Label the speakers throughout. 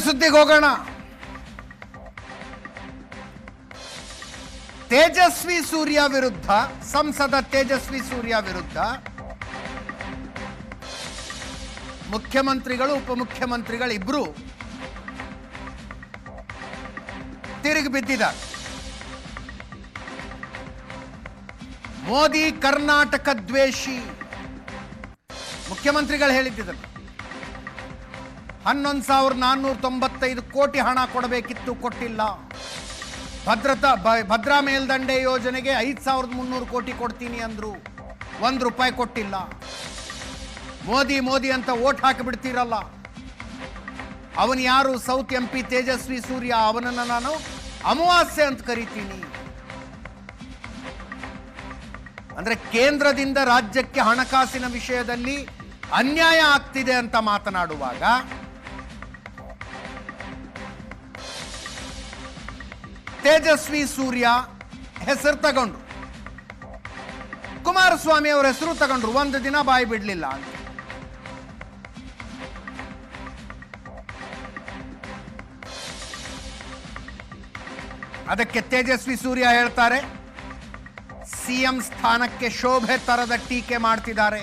Speaker 1: ಸುದ್ದಿಗೆ ಹೋಗೋಣ. ತೇಜಸ್ವಿ ಸೂರ್ಯ ವಿರುದ್ಧ, ಸಂಸದ ತೇಜಸ್ವಿ ಸೂರ್ಯ ವಿರುದ್ಧ ಮುಖ್ಯಮಂತ್ರಿಗಳು ಉಪಮುಖ್ಯಮಂತ್ರಿಗಳಿಬ್ರು ತಿರುಗಿ ಬಿದ್ದಿದ್ದಾರೆ. ಮೋದಿ ಕರ್ನಾಟಕ ದ್ವೇಷಿ ಮುಖ್ಯಮಂತ್ರಿಗಳು ಹೇಳಿದ್ದಿದ್ದನ್ನು. ಹನ್ನೊಂದು ಸಾವಿರದ ನಾನ್ನೂರ ತೊಂಬತ್ತೈದು ಕೋಟಿ ಹಣ ಕೊಡಬೇಕಿತ್ತು, ಕೊಟ್ಟಿಲ್ಲ. ಭದ್ರತಾ ಭದ್ರಾ ಮೇಲ್ದಂಡೆ ಯೋಜನೆಗೆ ಐದು ಸಾವಿರದ ಮುನ್ನೂರು ಕೋಟಿ ಕೊಡ್ತೀನಿ ಅಂದರು. ಒಂದು ರೂಪಾಯಿ ಕೊಟ್ಟಿಲ್ಲ. ಮೋದಿ ಮೋದಿ ಅಂತ ಓಟ್ ಹಾಕಿಬಿಡ್ತೀರಲ್ಲ. ಅವನು ಯಾರು? South M P Tejasvi Surya, ಅವನನ್ನು ನಾನು ಅಮಾವಾಸ್ಯೆ ಅಂತ ಕರಿತೀನಿ. ಅಂದರೆ ಕೇಂದ್ರದಿಂದ ರಾಜ್ಯಕ್ಕೆ ಹಣಕಾಸಿನ ವಿಷಯದಲ್ಲಿ ಅನ್ಯಾಯ ಆಗ್ತಿದೆ ಅಂತ ಮಾತನಾಡುವಾಗ ತೇಜಸ್ವಿ ಸೂರ್ಯ ಹೆಸರು ತಗೊಂಡ್ರು. ಕುಮಾರಸ್ವಾಮಿ ಅವರ ಹೆಸರು ತಗೊಂಡ್ರು, ಒಂದು ದಿನ ಬಾಯಿ ಬಿಡಲಿಲ್ಲ ಅದಕ್ಕೆ ತೇಜಸ್ವಿ ಸೂರ್ಯ ಹೇಳ್ತಾರೆ, ಸಿಎಂ ಸ್ಥಾನಕ್ಕೆ ಶೋಭೆ ತರದ ಟೀಕೆ ಮಾಡ್ತಿದ್ದಾರೆ.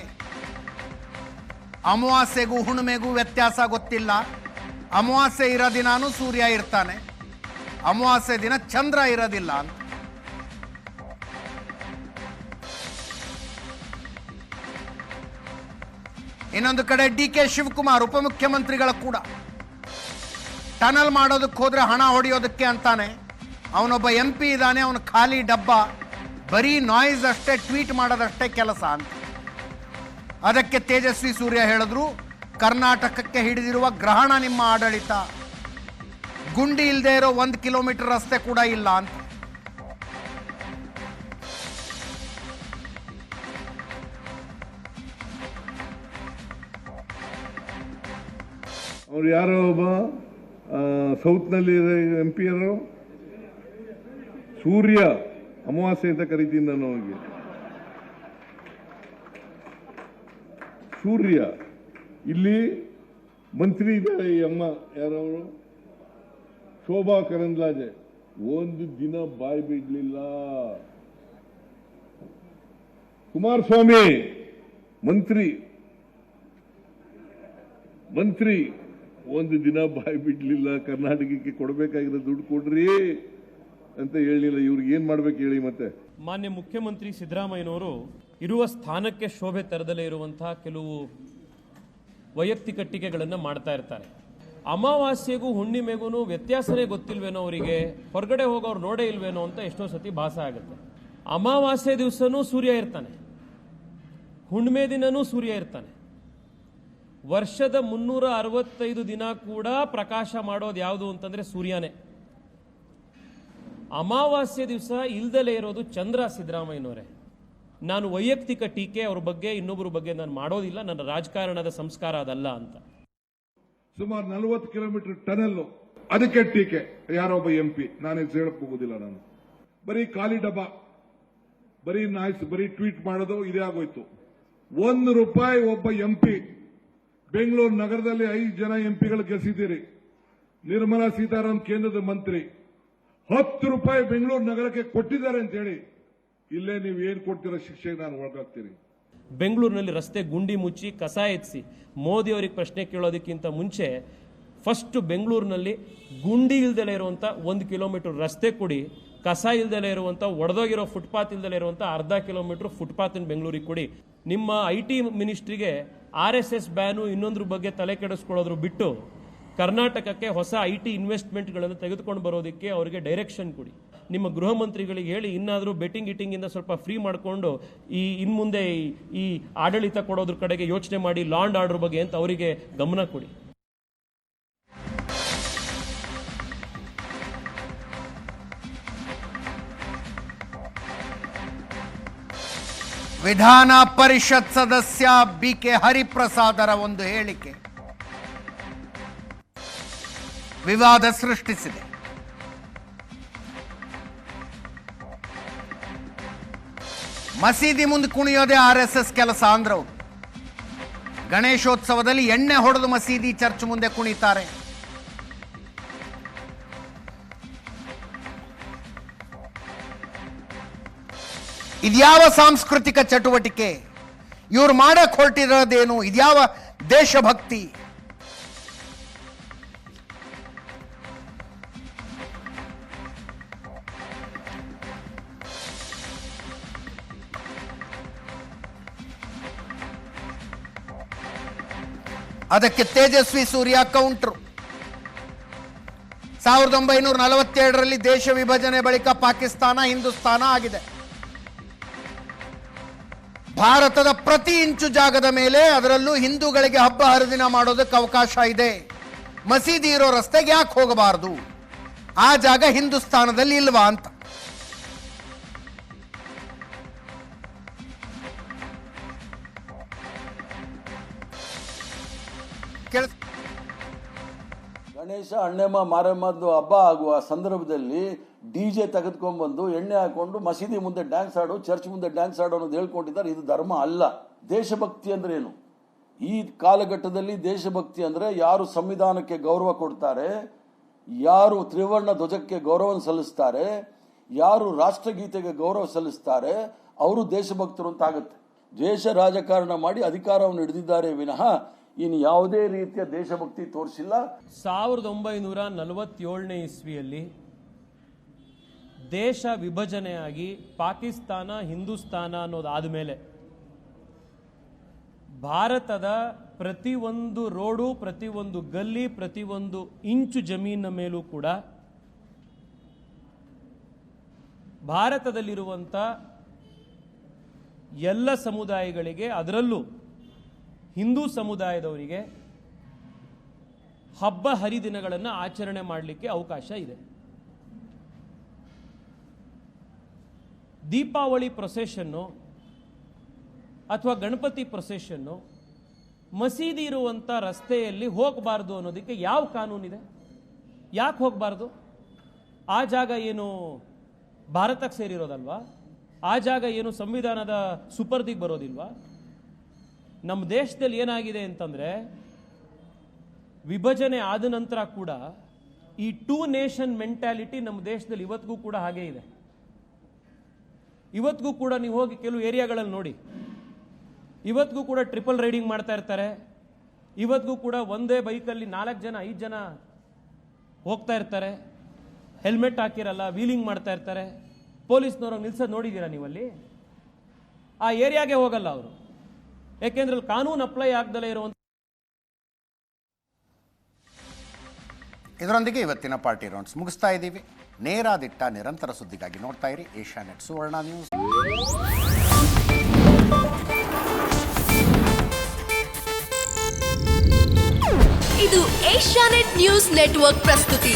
Speaker 1: ಅಮಾವಾಸ್ಯೆಗೂ ಹುಣ್ಮೆಗೂ ವ್ಯತ್ಯಾಸ ಗೊತ್ತಿಲ್ಲ. ಅಮಾವಾಸ್ಯೆ ಇರೋ ದಿನಾನು ಸೂರ್ಯ ಇರ್ತಾನೆ. ಅಮಾವಾಸ್ಯೆ ದಿನ ಚಂದ್ರ ಇರೋದಿಲ್ಲ ಅಂತ. ಇನ್ನೊಂದು ಕಡೆ ಡಿ ಕೆ ಶಿವಕುಮಾರ್ ಉಪಮುಖ್ಯಮಂತ್ರಿಗಳ ಕೂಡ. ಟನಲ್ ಮಾಡೋದಕ್ಕೆ ಹೋದ್ರೆ ಹಣ ಹೊಡೆಯೋದಕ್ಕೆ ಅಂತಾನೆ. ಅವನೊಬ್ಬ ಎಂ ಪಿ ಇದ್ದಾನೆ, ಅವನು ಖಾಲಿ ಡಬ್ಬ. ಬರೀ ನಾಯ್ಸ್ ಅಷ್ಟೇ ಟ್ವೀಟ್ ಮಾಡೋದಷ್ಟೇ ಕೆಲಸ ಅಂತ. ಅದಕ್ಕೆ ತೇಜಸ್ವಿ ಸೂರ್ಯ ಹೇಳಿದ್ರು, ಕರ್ನಾಟಕಕ್ಕೆ ಹಿಡಿದಿರುವ ಗ್ರಹಣ ನಿಮ್ಮ ಆಡಳಿತ. ಗುಂಡಿ ಇಲ್ಲದೆ ಇರೋ ಒಂದು ಕಿಲೋಮೀಟರ್ ರಸ್ತೆ ಕೂಡ ಇಲ್ಲ ಅಂತ.
Speaker 2: ಅವ್ರು ಯಾರೋ ಒಬ್ಬ ಸೌತ್ನಲ್ಲಿ ಎಂ ಪಿ ಯಾರು ಸೂರ್ಯ, ಅಮಾವಾಸ್ಯೆ ಅಂತ ಕರಿತೀನಿ ನಾನು ಅವನಿಗೆ. ಸೂರ್ಯ, ಇಲ್ಲಿ ಮಂತ್ರಿ ಇದ್ದಾರೆ ಈ ಅಮ್ಮ, ಯಾರವರು? ಶೋಭಾ ಕರಂದ್ಲಾಜೆ ಒಂದು ದಿನ ಬಾಯಿ ಬಿಡ್ಲಿಲ್ಲ. ಕುಮಾರಸ್ವಾಮಿ, ಮಂತ್ರಿ ಮಂತ್ರಿ, ಒಂದು ದಿನ ಬಾಯಿ ಬಿಡ್ಲಿಲ್ಲ, ಕರ್ನಾಟಕಕ್ಕೆ ಕೊಡಬೇಕಾಗಿರೋ ದುಡ್ಡು ಕೊಡ್ರಿ ಅಂತ ಹೇಳಿಲ್ಲ. ಇವ್ರಿಗೆ ಏನ್ ಮಾಡ್ಬೇಕು ಹೇಳಿ ಮತ್ತೆ?
Speaker 3: ಮಾನ್ಯ ಮುಖ್ಯಮಂತ್ರಿ ಸಿದ್ದರಾಮಯ್ಯನವರು ಇರುವ ಸ್ಥಾನಕ್ಕೆ ಶೋಭೆ ತರದಲ್ಲೇ ಇರುವಂತಹ ಕೆಲವು ವೈಯಕ್ತಿಕ ಟೀಕೆಗಳನ್ನು ಮಾಡ್ತಾ ಇರ್ತಾರೆ. ಅಮಾವಾಸ್ಯೆಗೂ, ಹುಣ್ಣಿಮೆಗೂ ವ್ಯತ್ಯಾಸನೇ ಗೊತ್ತಿಲ್ವೇನೋ ಅವರಿಗೆ? ಹೊರಗಡೆ ಹೋಗೋರು ನೋಡೇ ಇಲ್ವೇನೋ ಅಂತ ಎಷ್ಟೋ ಸತಿ ಭಾಸ ಆಗುತ್ತೆ. ಅಮಾವಾಸ್ಯೆ ದಿವಸನೂ ಸೂರ್ಯ ಇರ್ತಾನೆ. ಹುಣ್ಣಿಮೆ ದಿನನೂ ಸೂರ್ಯ ಇರ್ತಾನೆ. ವರ್ಷದ ಮುನ್ನೂರ ಅರವತ್ತೈದು ದಿನ ಕೂಡ ಪ್ರಕಾಶ ಮಾಡೋದು ಯಾವುದು ಅಂತಂದ್ರೆ ಸೂರ್ಯನೇ. ಅಮಾವಾಸ್ಯೆ ದಿವಸ ಇಲ್ದಲೇ ಇರೋದು ಚಂದ್ರ ಸಿದ್ದರಾಮಯ್ಯನವರೇ. ನಾನು ವೈಯಕ್ತಿಕ ಟೀಕೆ ಅವ್ರ ಬಗ್ಗೆ ಇನ್ನೊಬ್ಬರ ಬಗ್ಗೆ ನಾನು ಮಾಡೋದಿಲ್ಲ, ನನ್ನ ರಾಜಕಾರಣದ ಸಂಸ್ಕಾರ ಅದಲ್ಲ ಅಂತ.
Speaker 2: ಸುಮಾರು ನಲವತ್ತು ಕಿಲೋಮೀಟರ್ ಟನಲ್ ಅದಕ್ಕೆ ಟೀಕೆ. ಯಾರೊಬ್ಬ ಎಂ ಪಿ ನಾನು ಹೇಳಕ್ ಹೋಗುದಿಲ್ಲ ನಾನು. ಬರೀ ಖಾಲಿ ಡಬ್ಬ. ಬರೀ ನಾಯ್ಸ್ ಬರೀ ಟ್ವೀಟ್ ಮಾಡೋದು, ಇದೇ ಆಗೋಯ್ತು. ಒಂದು ರೂಪಾಯಿ ಒಬ್ಬ ಎಂ ಪಿ ಬೆಂಗಳೂರು ನಗರದಲ್ಲಿ ಐದು ಜನ ಎಂ ಪಿಗಳು ನಿರ್ಮಲಾ ಸೀತಾರಾಮನ್ ಕೇಂದ್ರದ ಮಂತ್ರಿ. ಹತ್ತು ರೂಪಾಯಿ ಬೆಂಗಳೂರು ನಗರಕ್ಕೆ ಕೊಟ್ಟಿದ್ದಾರೆ ಅಂತ ಹೇಳಿ ಇಲ್ಲೇ ನೀವು ಏನ್ ಕೊಡ್ತಿರೋ ಶಿಕ್ಷೆಗೆ ನಾನು ಒಳಗಾಗ್ತೀನಿ.
Speaker 3: ಬೆಂಗಳೂರಿನಲ್ಲಿ ರಸ್ತೆ ಗುಂಡಿ ಮುಚ್ಚಿ ಕಸ ಎತ್ಸಿ ಮೋದಿ ಅವರಿಗೆ ಪ್ರಶ್ನೆ ಕೇಳೋದಕ್ಕಿಂತ ಮುಂಚೆ ಫಸ್ಟ್ ಬೆಂಗಳೂರಿನಲ್ಲಿ ಗುಂಡಿ ಇಲ್ದಲೇ ಇರುವಂಥ ಒಂದು ಕಿಲೋಮೀಟರ್ ರಸ್ತೆ ಕೊಡಿ ಕಸ ಇಲ್ದಲೇ ಇರುವಂಥ ಒಡೆದೋಗಿರೋ ಫುಟ್ಪಾತ್ ಇಲ್ದಲೇ ಇರುವಂಥ ಅರ್ಧ ಕಿಲೋಮೀಟರ್ ಫುಟ್ಪಾತಿನ ಬೆಂಗಳೂರಿಗೆ ಕೊಡಿ, ನಿಮ್ಮ ಐ ಟಿ ಮಿನಿಸ್ಟ್ರಿಗೆ ಆರ್ ಎಸ್ ಎಸ್ ಬ್ಯಾನು ಇನ್ನೊಂದ್ರ ಬಗ್ಗೆ ತಲೆ ಕೆಡಿಸ್ಕೊಳ್ಳೋದ್ರು ಬಿಟ್ಟು ಕರ್ನಾಟಕಕ್ಕೆ ಹೊಸ ಐ ಟಿ ಇನ್ವೆಸ್ಟ್ಮೆಂಟ್ಗಳನ್ನು ತೆಗೆದುಕೊಂಡು ಬರೋದಕ್ಕೆ ಅವರಿಗೆ ಡೈರೆಕ್ಷನ್ ಕೊಡಿ. ನಿಮ್ಮ ಗೃಹ ಮಂತ್ರಿಗಳಿಗೆ ಹೇಳಿ, ಇನ್ನಾದರೂ ಬೆಟ್ಟಿಂಗ್ ಗಿಟ್ಟಿಂಗಿಂದ ಸ್ವಲ್ಪ ಫ್ರೀ ಮಾಡಿಕೊಂಡು ಈ ಇನ್ಮುಂದೆ ಈ ಆಡಳಿತ ಕೊಡೋದ್ರ ಕಡೆಗೆ ಯೋಚನೆ ಮಾಡಿ ಲಾಂಡ್ ಆರ್ಡರ್ ಬಗ್ಗೆ ಅಂತ ಅವರಿಗೆ ಗಮನ ಕೊಡಿ.
Speaker 1: ವಿಧಾನ ಪರಿಷತ್ ಸದಸ್ಯ ಬಿ ಕೆ ಹರಿಪ್ರಸಾದರ ಒಂದು ಹೇಳಿಕೆ. ವಿವಾದ ಸೃಷ್ಟಿಸಿದೆ. ಮಸೀದಿ ಮುಂದೆ ಕುಣಿಯೋದೇ ಆರ್ ಎಸ್ ಎಸ್ ಕೆಲಸ ಅಂದ್ರವು ಗಣೇಶೋತ್ಸವದಲ್ಲಿ ಎಣ್ಣೆ ಹೊಡೆದು ಮಸೀದಿ ಚರ್ಚ್ ಮುಂದೆ ಕುಣಿತಾರೆ. ಇದ್ಯಾವ ಸಾಂಸ್ಕೃತಿಕ ಚಟುವಟಿಕೆ? ಇವ್ರು ಮಾಡಕ್ ಹೊರಟಿರೋದೇನು? ಇದ್ಯಾವ ದೇಶಭಕ್ತಿ? ಅದಕ್ಕೆ ತೇಜಸ್ವಿ ಸೂರ್ಯ ಕೌಂಟ್ರು ಸಾವಿರದ ಒಂಬೈನೂರ ನಲವತ್ತೇಳರಲ್ಲಿ ದೇಶ ವಿಭಜನೆ ಬಳಿಕ ಪಾಕಿಸ್ತಾನ ಹಿಂದೂಸ್ತಾನ ಆಗಿದೆ. ಭಾರತದ ಪ್ರತಿ ಇಂಚು ಜಾಗದ ಮೇಲೆ ಅದರಲ್ಲೂ ಹಿಂದೂಗಳಿಗೆ ಹಬ್ಬ ಹರಿದಿನ ಮಾಡೋದಕ್ಕೆ ಅವಕಾಶ ಇದೆ. ಮಸೀದಿ ಇರೋ ರಸ್ತೆಗೆ ಯಾಕೆ ಹೋಗಬಾರದು? ಆ ಜಾಗ ಹಿಂದೂಸ್ತಾನದಲ್ಲಿ ಇಲ್ವಾ ಅಂತ. ಕೇಳಿಸ್
Speaker 4: ಗಣೇಶ, ಅಣ್ಣಮ್ಮ ಮಾರಮ್ಮದ್ದು ಹಬ್ಬ ಆಗುವ ಸಂದರ್ಭದಲ್ಲಿ ಡಿ ಜೆ ತೆಗೆದುಕೊಂಡ್ಬಂದು ಎಣ್ಣೆ ಹಾಕೊಂಡು ಮಸೀದಿ ಮುಂದೆ ಡ್ಯಾನ್ಸ್ ಆಡು ಚರ್ಚ್ ಮುಂದೆ ಡ್ಯಾನ್ಸ್ ಆಡು ಅನ್ನೋದು ಹೇಳ್ಕೊಂಡಿದ್ದಾರೆ. ಇದು ಧರ್ಮ ಅಲ್ಲ. ದೇಶಭಕ್ತಿ ಅಂದ್ರೆ ಏನು? ಈ ಕಾಲಘಟ್ಟದಲ್ಲಿ ದೇಶಭಕ್ತಿ ಅಂದ್ರೆ ಯಾರು ಸಂವಿಧಾನಕ್ಕೆ ಗೌರವ ಕೊಡ್ತಾರೆ, ಯಾರು ತ್ರಿವರ್ಣ ಧ್ವಜಕ್ಕೆ ಗೌರವ ಸಲ್ಲಿಸ್ತಾರೆ, ಯಾರು ರಾಷ್ಟ್ರಗೀತೆಗೆ ಗೌರವ ಸಲ್ಲಿಸ್ತಾರೆ, ಅವರು ದೇಶಭಕ್ತರು ಅಂತ ಆಗುತ್ತೆ. ದೇಶ ರಾಜಕಾರಣ ಮಾಡಿ ಅಧಿಕಾರವನ್ನು ಹಿಡಿದಿದ್ದಾರೆ ವಿನಃ ಇನ್ನು ಯಾವುದೇ ರೀತಿಯ ದೇಶಭಕ್ತಿ ತೋರಿಸಿಲ್ಲ.
Speaker 3: ಸಾವಿರದ ಒಂಬೈನೂರ ನಲವತ್ತೇಳನೇ ಇಸ್ವಿಯಲ್ಲಿ ದೇಶ ವಿಭಜನೆಯಾಗಿ ಪಾಕಿಸ್ತಾನ, ಹಿಂದೂಸ್ತಾನ ಅನ್ನೋದಾದ ಮೇಲೆ ಭಾರತದ ಪ್ರತಿಯೊಂದು ರೋಡು, ಪ್ರತಿಯೊಂದು ಗಲ್ಲಿ, ಪ್ರತಿಯೊಂದು ಇಂಚು ಜಮೀನ ಮೇಲೂ ಕೂಡ ಭಾರತದಲ್ಲಿರುವಂಥ ಎಲ್ಲ ಸಮುದಾಯಗಳಿಗೆ ಅದರಲ್ಲೂ ಹಿಂದೂ ಸಮುದಾಯದವರಿಗೆ ಹಬ್ಬ ಹರಿದಿನಗಳನ್ನು ಆಚರಣೆ ಮಾಡಲಿಕ್ಕೆ ಅವಕಾಶ ಇದೆ. ದೀಪಾವಳಿ ಪ್ರೊಸೆಷನ್ನು ಅಥವಾ ಗಣಪತಿ ಪ್ರೊಸೆಷನ್ನು ಮಸೀದಿ ಇರುವಂಥ ರಸ್ತೆಯಲ್ಲಿ ಹೋಗಬಾರ್ದು ಅನ್ನೋದಕ್ಕೆ ಯಾವ ಕಾನೂನಿದೆ ಯಾಕೆ ಹೋಗಬಾರ್ದು? ಆ ಜಾಗ ಏನು ಭಾರತಕ್ಕೆ ಸೇರಿರೋದಲ್ವಾ? ಆ ಜಾಗ ಏನು ಸಂವಿಧಾನದ ಸುಪರ್ದಿಗೆ ಬರೋದಿಲ್ವಾ? ನಮ್ಮ ದೇಶದಲ್ಲಿ ಏನಾಗಿದೆ ಅಂತಂದರೆ, ವಿಭಜನೆ ಆದ ನಂತರ ಕೂಡ ಈ ಟೂ ನೇಷನ್ ಮೆಂಟ್ಯಾಲಿಟಿ ನಮ್ಮ ದೇಶದಲ್ಲಿ ಇವತ್ತಿಗೂ ಕೂಡ ಹಾಗೇ ಇದೆ. ಇವತ್ತಿಗೂ ಕೂಡ ನೀವು ಹೋಗಿ ಕೆಲವು ಏರಿಯಾಗಳಲ್ಲಿ ನೋಡಿ. ಇವತ್ತಿಗೂ ಕೂಡ ಟ್ರಿಪಲ್ ರೈಡಿಂಗ್ ಮಾಡ್ತಾ ಇರ್ತಾರೆ. ಇವತ್ತಿಗೂ ಕೂಡ ಒಂದೇ ಬೈಕಲ್ಲಿ ನಾಲ್ಕು ಜನ, ಐದು ಜನ ಹೋಗ್ತಾ ಇರ್ತಾರೆ. ಹೆಲ್ಮೆಟ್ ಹಾಕಿರಲ್ಲ, ವೀಲಿಂಗ್ ಮಾಡ್ತಾ ಇರ್ತಾರೆ. ಪೊಲೀಸ್ನವ್ರಿಗೆ ನಿಲ್ಸೋದು ನೋಡಿದ್ದೀರಾ ನೀವಲ್ಲಿ? ಆ ಏರಿಯಾಗೆ ಹೋಗಲ್ಲ ಅವರು. ಯಾಕೆಂದ್ರೆ ಅಲ್ಲಿ ಕಾನೂನು ಅಪ್ಲೈ ಆಗ್ದಲೇ ಇರುವಂತ
Speaker 1: ಇದರೊಂದಿಗೆ ಇವತ್ತಿನ ಪಾರ್ಟಿ ರೌಂಡ್ಸ್ ಮುಗಿಸ್ತಾ ಇದ್ದೀವಿ. ನೇರ ದಿಟ್ಟ ನಿರಂತರ ಸುದ್ದಿಗಾಗಿ ನೋಡ್ತಾ ಇರಿ ಏಷ್ಯಾ ನೆಟ್ ಸುವರ್ಣ ನ್ಯೂಸ್.
Speaker 5: ಇದು ಏಷ್ಯಾನೆಟ್ ನ್ಯೂಸ್ ನೆಟ್ವರ್ಕ್ ಪ್ರಸ್ತುತಿ.